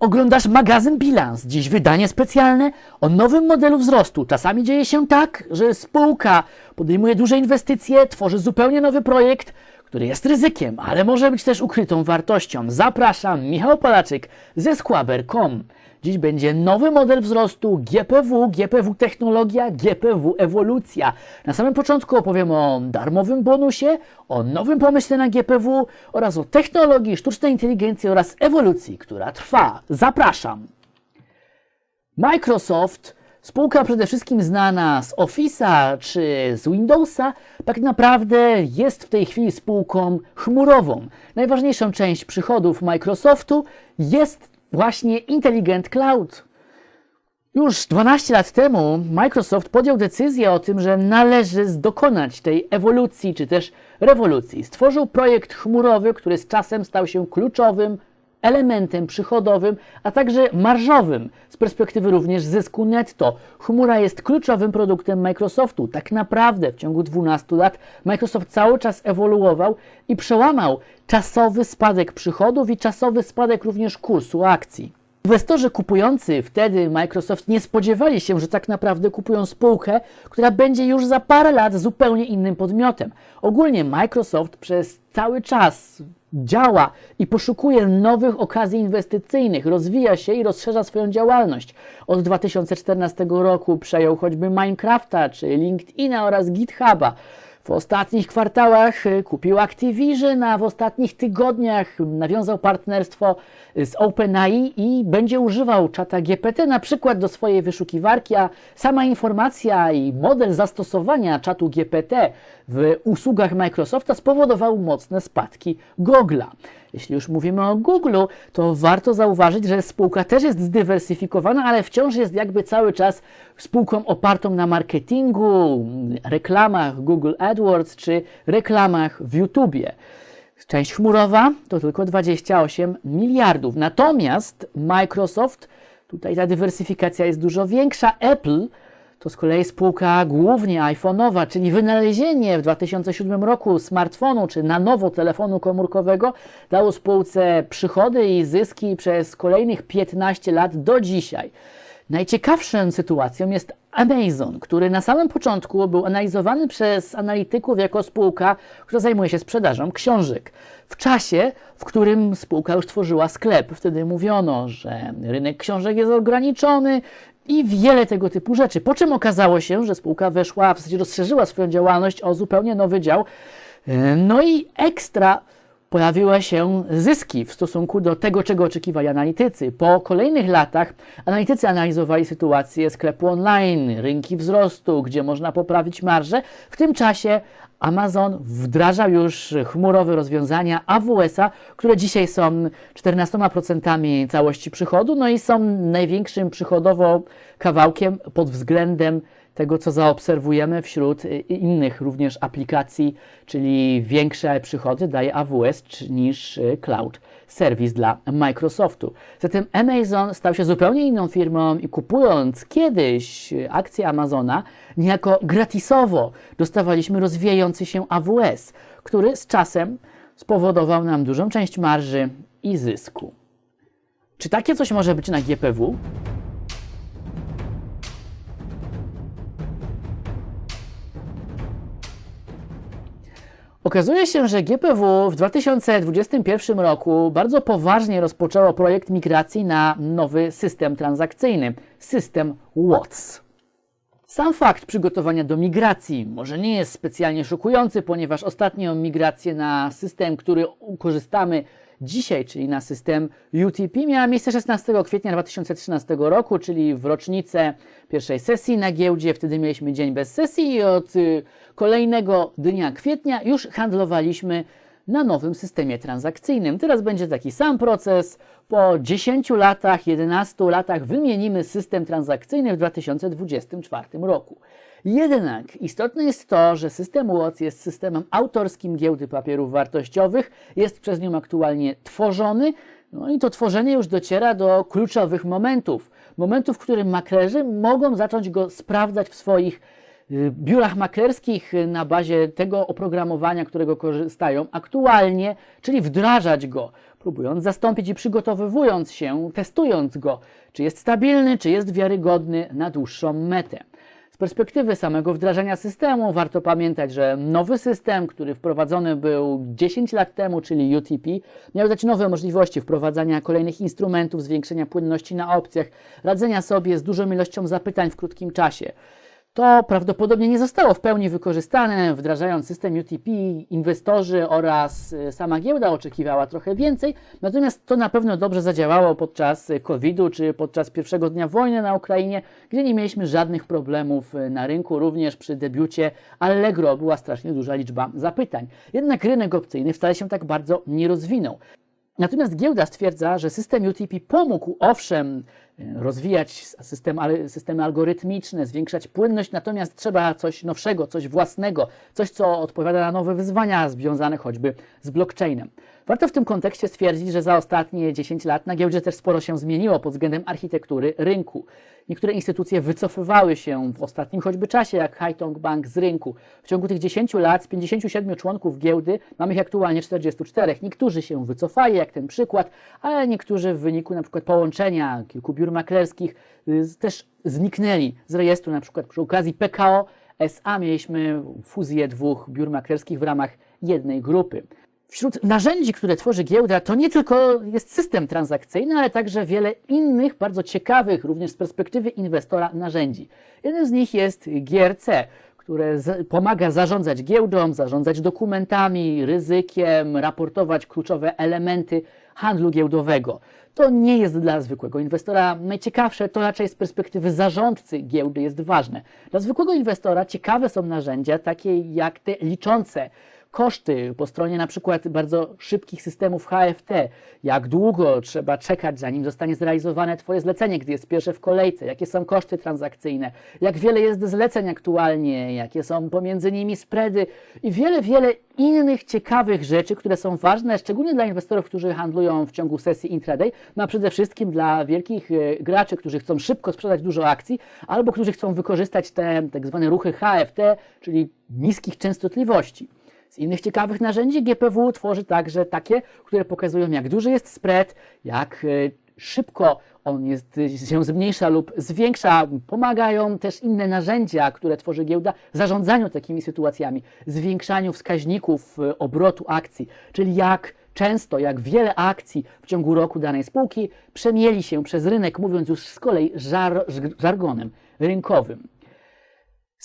Oglądasz magazyn Bilans, dziś wydanie specjalne o nowym modelu wzrostu. Czasami dzieje się tak, że spółka podejmuje duże inwestycje, tworzy zupełnie nowy projekt, który jest ryzykiem, ale może być też ukrytą wartością. Zapraszam, Michał Polaczyk ze Squaber.com. Dziś będzie nowy model wzrostu GPW, GPW Technologia, GPW Ewolucja. Na samym początku opowiem o darmowym bonusie, o nowym pomyśle na GPW oraz o technologii sztucznej inteligencji oraz ewolucji, która trwa. Zapraszam. Microsoft, spółka przede wszystkim znana z Office'a czy z Windowsa, tak naprawdę jest w tej chwili spółką chmurową. Najważniejszą część przychodów Microsoftu jest właśnie Intelligent Cloud. Już 12 lat temu Microsoft podjął decyzję o tym, że należy dokonać tej ewolucji czy też rewolucji. Stworzył projekt chmurowy, który z czasem stał się kluczowym elementem przychodowym, a także marżowym z perspektywy również zysku netto. Chmura jest kluczowym produktem Microsoftu. Tak naprawdę w ciągu 12 lat Microsoft cały czas ewoluował i przełamał czasowy spadek przychodów i czasowy spadek również kursu akcji. Inwestorzy kupujący wtedy Microsoft nie spodziewali się, że tak naprawdę kupują spółkę, która będzie już za parę lat zupełnie innym podmiotem. Ogólnie Microsoft przez cały czas działa i poszukuje nowych okazji inwestycyjnych, rozwija się i rozszerza swoją działalność. Od 2014 roku przejął choćby Minecrafta czy LinkedIna oraz GitHuba. W ostatnich kwartałach y, kupił Activision, a w ostatnich tygodniach nawiązał partnerstwo z OpenAI i będzie używał czata GPT na przykład do swojej wyszukiwarki, a sama informacja i model zastosowania czatu GPT w usługach Microsofta spowodował mocne spadki Google'a. Jeśli już mówimy o Google, to warto zauważyć, że spółka też jest zdywersyfikowana, ale wciąż jest jakby cały czas spółką opartą na marketingu, reklamach Google AdWords czy reklamach w YouTubie. Część chmurowa to tylko 28 miliardów. Natomiast Microsoft, tutaj ta dywersyfikacja jest dużo większa. Apple to z kolei spółka głównie iPhone'owa, czyli wynalezienie w 2007 roku smartfonu czy na nowo telefonu komórkowego dało spółce przychody i zyski przez kolejnych 15 lat do dzisiaj. Najciekawszą sytuacją jest Amazon, który na samym początku był analizowany przez analityków jako spółka, która zajmuje się sprzedażą książek. W czasie, w którym spółka już tworzyła sklep, wtedy mówiono, że rynek książek jest ograniczony i wiele tego typu rzeczy. Po czym okazało się, że spółka weszła, w zasadzie rozszerzyła swoją działalność o zupełnie nowy dział. No i ekstra pojawiły się zyski w stosunku do tego, czego oczekiwali analitycy. Po kolejnych latach analitycy analizowali sytuację sklepu online, rynki wzrostu, gdzie można poprawić marżę. W tym czasie Amazon wdrażał już chmurowe rozwiązania AWS-a, które dzisiaj są 14% całości przychodu, no i są największym przychodowo kawałkiem pod względem tego, co zaobserwujemy wśród innych również aplikacji, czyli większe przychody daje AWS niż cloud serwis dla Microsoftu. Zatem Amazon stał się zupełnie inną firmą i kupując kiedyś akcje Amazona, niejako gratisowo dostawaliśmy rozwijający się AWS, który z czasem spowodował nam dużą część marży i zysku. Czy takie coś może być na GPW? Okazuje się, że GPW w 2021 roku bardzo poważnie rozpoczęło projekt migracji na nowy system transakcyjny system WATS. Sam fakt przygotowania do migracji może nie jest specjalnie szokujący, ponieważ ostatnią migrację na system, który korzystamy dzisiaj, czyli na system UTP, miała miejsce 16 kwietnia 2013 roku, czyli w rocznicę pierwszej sesji na giełdzie. Wtedy mieliśmy dzień bez sesji i od y, kolejnego dnia kwietnia już handlowaliśmy na nowym systemie transakcyjnym. Teraz będzie taki sam proces. Po 10 latach, 11 latach wymienimy system transakcyjny w 2024 roku. Jednak istotne jest to, że system WOTS jest systemem autorskim giełdy papierów wartościowych, jest przez nią aktualnie tworzony, no i to tworzenie już dociera do kluczowych momentów. Momentów, w którym maklerzy mogą zacząć go sprawdzać w swoich biurach maklerskich na bazie tego oprogramowania, którego korzystają aktualnie, czyli wdrażać go próbując zastąpić i przygotowywując się, testując go, czy jest stabilny, czy jest wiarygodny na dłuższą metę. Z perspektywy samego wdrażania systemu warto pamiętać, że nowy system, który wprowadzony był 10 lat temu, czyli UTP, miał dać nowe możliwości wprowadzania kolejnych instrumentów, zwiększenia płynności na opcjach, radzenia sobie z dużą ilością zapytań w krótkim czasie. To prawdopodobnie nie zostało w pełni wykorzystane. Wdrażając system UTP, inwestorzy oraz y, sama giełda oczekiwała trochę więcej, natomiast to na pewno dobrze zadziałało podczas COVID-u czy podczas pierwszego dnia wojny na Ukrainie, gdzie nie mieliśmy żadnych problemów y, na rynku. Również przy debiucie Allegro była strasznie duża liczba zapytań. Jednak rynek opcyjny wcale się tak bardzo nie rozwinął. Natomiast giełda stwierdza, że system UTP pomógł owszem rozwijać system, systemy algorytmiczne, zwiększać płynność, natomiast trzeba coś nowszego, coś własnego, coś, co odpowiada na nowe wyzwania związane choćby z blockchainem. Warto w tym kontekście stwierdzić, że za ostatnie 10 lat na giełdzie też sporo się zmieniło pod względem architektury rynku. Niektóre instytucje wycofywały się w ostatnim choćby czasie, jak Haitong Bank z rynku. W ciągu tych 10 lat z 57 członków giełdy mamy ich aktualnie 44. Niektórzy się wycofali, jak ten przykład, ale niektórzy w wyniku przykład połączenia kilku biur maklerskich y, też zniknęli z rejestru. Na przykład przy okazji PKO SA mieliśmy fuzję dwóch biur maklerskich w ramach jednej grupy. Wśród narzędzi, które tworzy giełda, to nie tylko jest system transakcyjny, ale także wiele innych bardzo ciekawych, również z perspektywy inwestora, narzędzi. Jeden z nich jest GRC, które pomaga zarządzać giełdą, zarządzać dokumentami, ryzykiem, raportować kluczowe elementy handlu giełdowego. To nie jest dla zwykłego inwestora najciekawsze, to raczej z perspektywy zarządcy giełdy jest ważne. Dla zwykłego inwestora ciekawe są narzędzia takie jak te liczące koszty po stronie na przykład bardzo szybkich systemów HFT, jak długo trzeba czekać, zanim zostanie zrealizowane Twoje zlecenie, gdy jest pierwsze w kolejce, jakie są koszty transakcyjne, jak wiele jest zleceń aktualnie, jakie są pomiędzy nimi spready? I wiele, wiele innych ciekawych rzeczy, które są ważne, szczególnie dla inwestorów, którzy handlują w ciągu sesji intraday, no a przede wszystkim dla wielkich e, graczy, którzy chcą szybko sprzedać dużo akcji, albo którzy chcą wykorzystać te tak zwane ruchy HFT, czyli niskich częstotliwości. Z innych ciekawych narzędzi GPW tworzy także takie, które pokazują, jak duży jest spread, jak e, szybko on jest, się zmniejsza lub zwiększa. Pomagają też inne narzędzia, które tworzy giełda, zarządzaniu takimi sytuacjami, zwiększaniu wskaźników e, obrotu akcji, czyli jak często, jak wiele akcji w ciągu roku danej spółki przemieli się przez rynek, mówiąc już z kolei żar, żargonem rynkowym.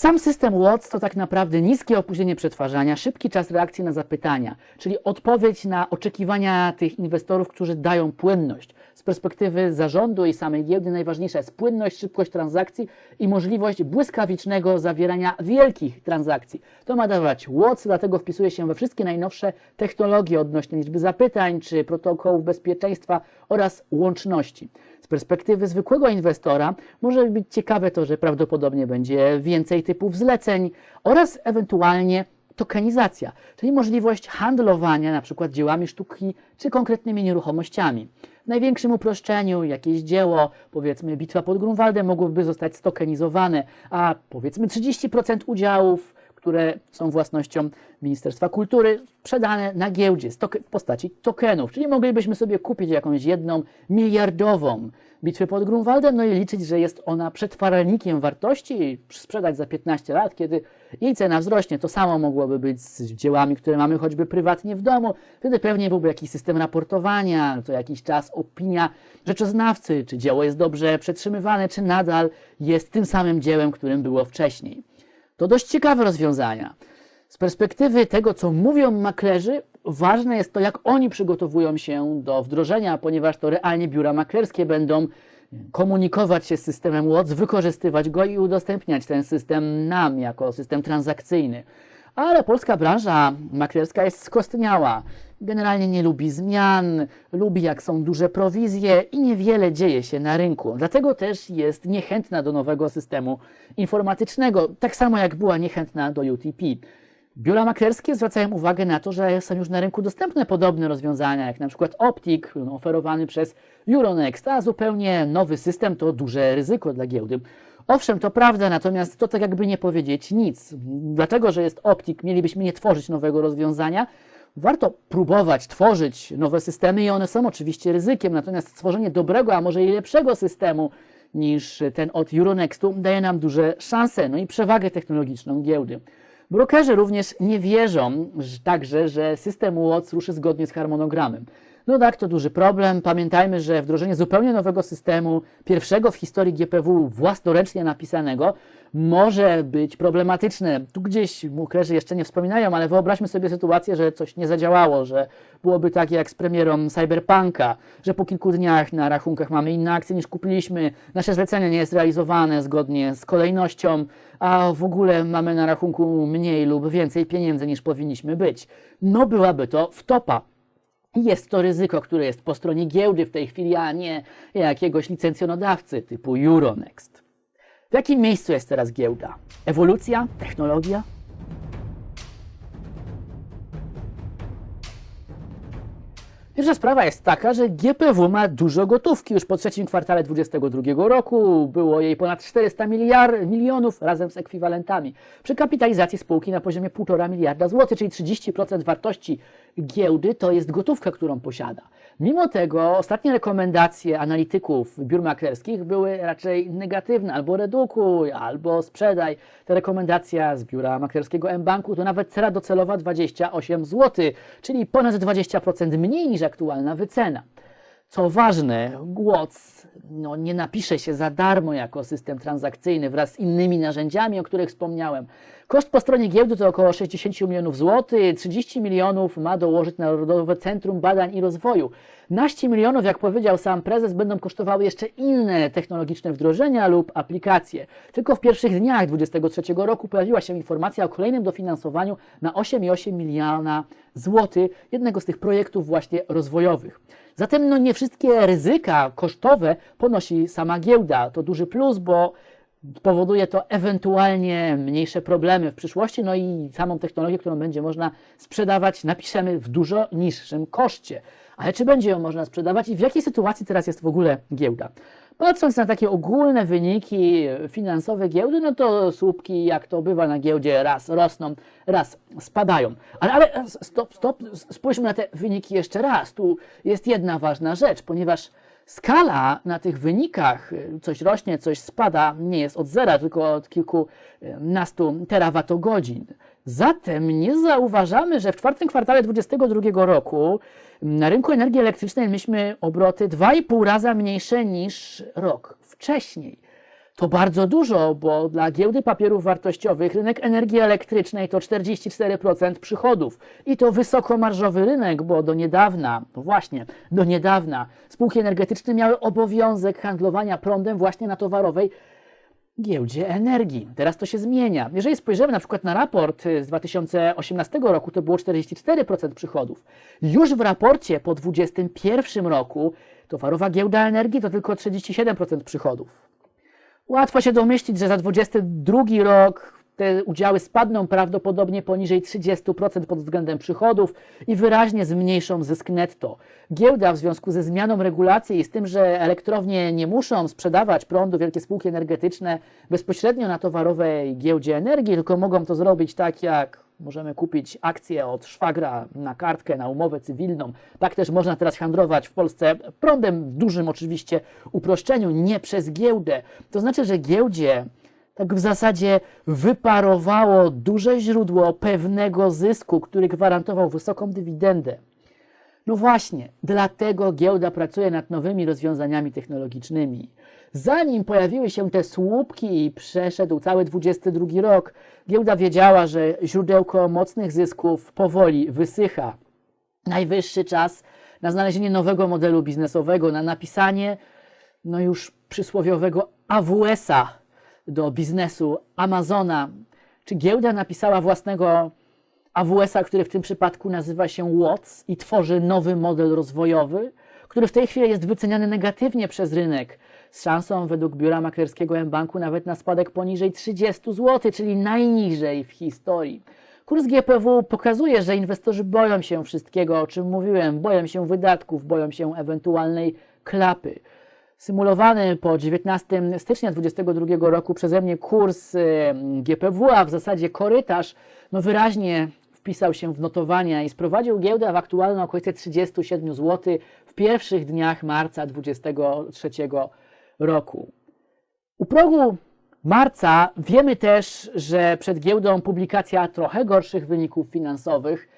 Sam system WOTS to tak naprawdę niskie opóźnienie przetwarzania, szybki czas reakcji na zapytania, czyli odpowiedź na oczekiwania tych inwestorów, którzy dają płynność. Z perspektywy zarządu i samej giełdy najważniejsza jest płynność, szybkość transakcji i możliwość błyskawicznego zawierania wielkich transakcji. To ma dawać WOTS, dlatego wpisuje się we wszystkie najnowsze technologie odnośnie liczby zapytań czy protokołów bezpieczeństwa oraz łączności perspektywy zwykłego inwestora może być ciekawe to, że prawdopodobnie będzie więcej typów zleceń oraz ewentualnie tokenizacja, czyli możliwość handlowania na przykład dziełami sztuki czy konkretnymi nieruchomościami. W największym uproszczeniu jakieś dzieło, powiedzmy bitwa pod Grunwaldem, mogłoby zostać stokenizowane, a powiedzmy 30% udziałów które są własnością Ministerstwa Kultury, sprzedane na giełdzie w postaci tokenów. Czyli moglibyśmy sobie kupić jakąś jedną miliardową bitwę pod Grunwaldem, no i liczyć, że jest ona przetwaralnikiem wartości sprzedać za 15 lat, kiedy jej cena wzrośnie. To samo mogłoby być z dziełami, które mamy choćby prywatnie w domu. Wtedy pewnie byłby jakiś system raportowania, co jakiś czas opinia rzeczoznawcy, czy dzieło jest dobrze przetrzymywane, czy nadal jest tym samym dziełem, którym było wcześniej. To dość ciekawe rozwiązania. Z perspektywy tego, co mówią maklerzy, ważne jest to, jak oni przygotowują się do wdrożenia, ponieważ to realnie biura maklerskie będą komunikować się z systemem WOTS, wykorzystywać go i udostępniać ten system nam jako system transakcyjny. Ale polska branża maklerska jest skostniała. Generalnie nie lubi zmian, lubi jak są duże prowizje i niewiele dzieje się na rynku. Dlatego też jest niechętna do nowego systemu informatycznego, tak samo jak była niechętna do UTP. Biura maklerskie zwracają uwagę na to, że są już na rynku dostępne podobne rozwiązania, jak na przykład Optik, oferowany przez Euronext, a zupełnie nowy system to duże ryzyko dla giełdy. Owszem, to prawda, natomiast to tak jakby nie powiedzieć nic. Dlatego, że jest Optik, mielibyśmy nie tworzyć nowego rozwiązania, Warto próbować tworzyć nowe systemy i one są oczywiście ryzykiem, natomiast stworzenie dobrego, a może i lepszego systemu niż ten od Euronextu daje nam duże szanse, no i przewagę technologiczną giełdy. Brokerzy również nie wierzą że- także, że system WOTS ruszy zgodnie z harmonogramem. No tak, to duży problem. Pamiętajmy, że wdrożenie zupełnie nowego systemu, pierwszego w historii GPW własnoręcznie napisanego, może być problematyczne. Tu gdzieś muklerzy jeszcze nie wspominają, ale wyobraźmy sobie sytuację, że coś nie zadziałało, że byłoby tak jak z premierą Cyberpunka, że po kilku dniach na rachunkach mamy inne akcje niż kupiliśmy, nasze zlecenie nie jest realizowane zgodnie z kolejnością, a w ogóle mamy na rachunku mniej lub więcej pieniędzy niż powinniśmy być. No byłaby to wtopa. Jest to ryzyko, które jest po stronie giełdy w tej chwili, a nie jakiegoś licencjonodawcy typu Euronext. W jakim miejscu jest teraz giełda? Ewolucja? Technologia? Pierwsza sprawa jest taka, że GPW ma dużo gotówki. Już po trzecim kwartale 2022 roku było jej ponad 400 miliard, milionów razem z ekwiwalentami. Przy kapitalizacji spółki na poziomie 1,5 miliarda złotych, czyli 30% wartości giełdy to jest gotówka, którą posiada. Mimo tego ostatnie rekomendacje analityków biur maklerskich były raczej negatywne, albo redukuj, albo sprzedaj. Ta rekomendacja z biura maklerskiego M-Banku to nawet cena docelowa 28 zł, czyli ponad 20% mniej niż aktualna wycena. Co ważne, GWOC no, nie napisze się za darmo jako system transakcyjny wraz z innymi narzędziami, o których wspomniałem. Koszt po stronie giełdy to około 60 milionów złotych, 30 milionów ma dołożyć Narodowe Centrum Badań i Rozwoju. Naście milionów, jak powiedział sam prezes, będą kosztowały jeszcze inne technologiczne wdrożenia lub aplikacje. Tylko w pierwszych dniach 2023 roku pojawiła się informacja o kolejnym dofinansowaniu na 8,8 miliona złotych jednego z tych projektów właśnie rozwojowych. Zatem no, nie wszystkie ryzyka kosztowe ponosi sama giełda. To duży plus, bo powoduje to ewentualnie mniejsze problemy w przyszłości, no i samą technologię, którą będzie można sprzedawać, napiszemy w dużo niższym koszcie. Ale czy będzie ją można sprzedawać i w jakiej sytuacji teraz jest w ogóle giełda? Patrząc na takie ogólne wyniki finansowe giełdy, no to słupki, jak to bywa na giełdzie, raz rosną, raz spadają. Ale, ale stop, stop, spójrzmy na te wyniki jeszcze raz. Tu jest jedna ważna rzecz, ponieważ skala na tych wynikach, coś rośnie, coś spada, nie jest od zera, tylko od kilkunastu terawatogodzin. Zatem nie zauważamy, że w czwartym kwartale 2022 roku na rynku energii elektrycznej mieliśmy obroty 2,5 raza mniejsze niż rok wcześniej. To bardzo dużo, bo dla giełdy papierów wartościowych rynek energii elektrycznej to 44% przychodów. I to wysokomarżowy rynek, bo do niedawna, no właśnie, do niedawna spółki energetyczne miały obowiązek handlowania prądem właśnie na towarowej giełdzie energii. Teraz to się zmienia. Jeżeli spojrzymy na przykład na raport z 2018 roku, to było 44% przychodów. Już w raporcie po 2021 roku towarowa giełda energii to tylko 37% przychodów. Łatwo się domyślić, że za 2022 rok te udziały spadną prawdopodobnie poniżej 30% pod względem przychodów i wyraźnie zmniejszą zysk netto. Giełda w związku ze zmianą regulacji i z tym, że elektrownie nie muszą sprzedawać prądu, wielkie spółki energetyczne bezpośrednio na towarowej giełdzie energii, tylko mogą to zrobić tak jak możemy kupić akcje od szwagra na kartkę, na umowę cywilną. Tak też można teraz handlować w Polsce prądem w dużym oczywiście uproszczeniu, nie przez giełdę. To znaczy, że giełdzie tak w zasadzie wyparowało duże źródło pewnego zysku, który gwarantował wysoką dywidendę. No właśnie, dlatego giełda pracuje nad nowymi rozwiązaniami technologicznymi. Zanim pojawiły się te słupki i przeszedł cały 22 rok, giełda wiedziała, że źródełko mocnych zysków powoli wysycha. Najwyższy czas na znalezienie nowego modelu biznesowego, na napisanie no już przysłowiowego AWS-a do biznesu Amazona. Czy giełda napisała własnego AWS-a, który w tym przypadku nazywa się Watts i tworzy nowy model rozwojowy, który w tej chwili jest wyceniany negatywnie przez rynek, z szansą według biura maklerskiego M-Banku nawet na spadek poniżej 30 zł, czyli najniżej w historii. Kurs GPW pokazuje, że inwestorzy boją się wszystkiego, o czym mówiłem, boją się wydatków, boją się ewentualnej klapy. Symulowany po 19 stycznia 2022 roku przeze mnie kurs y, GPW, a w zasadzie korytarz, no wyraźnie wpisał się w notowania i sprowadził giełdę w aktualne okolice 37 zł w pierwszych dniach marca 2023 roku. U progu marca wiemy też, że przed giełdą publikacja trochę gorszych wyników finansowych,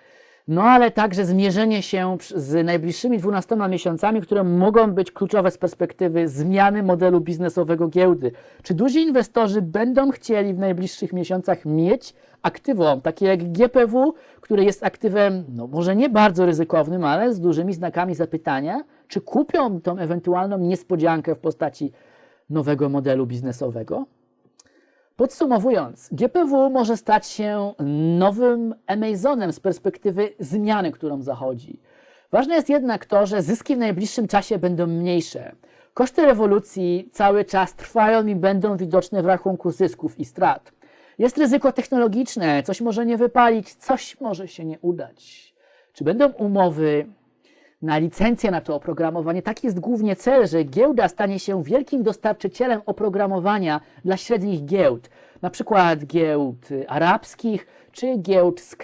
no ale także zmierzenie się z najbliższymi 12 miesiącami, które mogą być kluczowe z perspektywy zmiany modelu biznesowego giełdy. Czy duzi inwestorzy będą chcieli w najbliższych miesiącach mieć aktywum, takie jak GPW, które jest aktywem, no może nie bardzo ryzykownym, ale z dużymi znakami zapytania, czy kupią tą ewentualną niespodziankę w postaci nowego modelu biznesowego? Podsumowując, GPW może stać się nowym Amazonem z perspektywy zmiany, którą zachodzi. Ważne jest jednak to, że zyski w najbliższym czasie będą mniejsze. Koszty rewolucji cały czas trwają i będą widoczne w rachunku zysków i strat. Jest ryzyko technologiczne, coś może nie wypalić, coś może się nie udać. Czy będą umowy na licencję na to oprogramowanie. Taki jest głównie cel, że giełda stanie się wielkim dostarczycielem oprogramowania dla średnich giełd, na przykład giełd arabskich czy giełd z,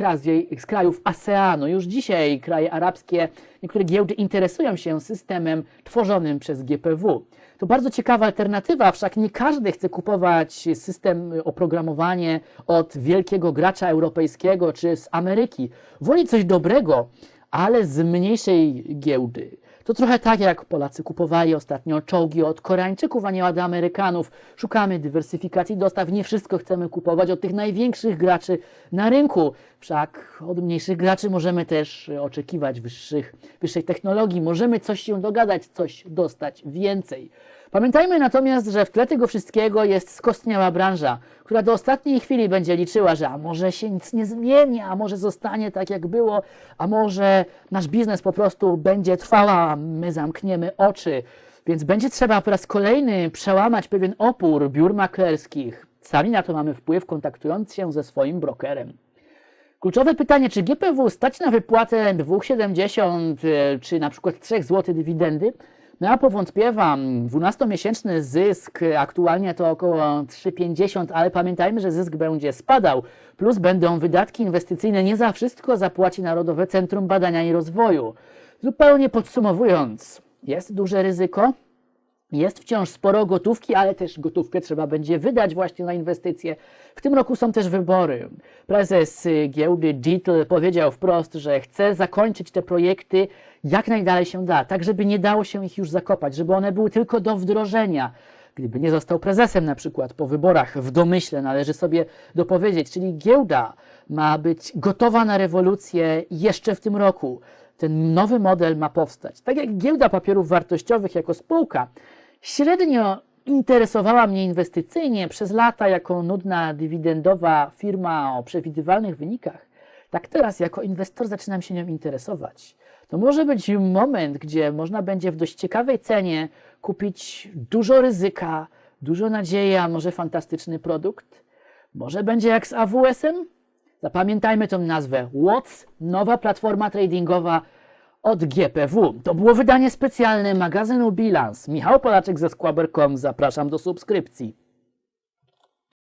z krajów ASEANu. Już dzisiaj kraje arabskie, niektóre giełdy interesują się systemem tworzonym przez GPW. To bardzo ciekawa alternatywa, wszak nie każdy chce kupować system, y, oprogramowanie od wielkiego gracza europejskiego czy z Ameryki. Woli coś dobrego, ale z mniejszej giełdy. To trochę tak, jak Polacy kupowali ostatnio czołgi od Koreańczyków, a nie od Amerykanów. Szukamy dywersyfikacji dostaw, nie wszystko chcemy kupować od tych największych graczy na rynku. Wszak od mniejszych graczy możemy też oczekiwać wyższych, wyższej technologii, możemy coś się dogadać, coś dostać więcej. Pamiętajmy natomiast, że w tle tego wszystkiego jest skostniała branża, która do ostatniej chwili będzie liczyła, że a może się nic nie zmieni, a może zostanie tak jak było, a może nasz biznes po prostu będzie trwał, a my zamkniemy oczy. Więc będzie trzeba po raz kolejny przełamać pewien opór biur maklerskich. Sami na to mamy wpływ, kontaktując się ze swoim brokerem. Kluczowe pytanie, czy GPW stać na wypłatę 2,70 e, czy na przykład 3 zł dywidendy? No ja powątpiewam. 12-miesięczny zysk aktualnie to około 3,50, ale pamiętajmy, że zysk będzie spadał. Plus będą wydatki inwestycyjne. Nie za wszystko zapłaci Narodowe Centrum Badania i Rozwoju. Zupełnie podsumowując, jest duże ryzyko, jest wciąż sporo gotówki, ale też gotówkę trzeba będzie wydać właśnie na inwestycje. W tym roku są też wybory. Prezes y, giełdy Dietl powiedział wprost, że chce zakończyć te projekty jak najdalej się da, tak żeby nie dało się ich już zakopać, żeby one były tylko do wdrożenia. Gdyby nie został prezesem na przykład po wyborach w domyśle, należy sobie dopowiedzieć, czyli giełda ma być gotowa na rewolucję jeszcze w tym roku. Ten nowy model ma powstać. Tak jak giełda papierów wartościowych jako spółka średnio interesowała mnie inwestycyjnie przez lata jako nudna dywidendowa firma o przewidywalnych wynikach, tak teraz jako inwestor zaczynam się nią interesować. To może być moment, gdzie można będzie w dość ciekawej cenie kupić dużo ryzyka, dużo nadziei, a może fantastyczny produkt. Może będzie jak z AWS-em? Zapamiętajmy tą nazwę. Watts, nowa platforma tradingowa od GPW. To było wydanie specjalne magazynu Bilans. Michał Polaczek ze Squaber.com. Zapraszam do subskrypcji.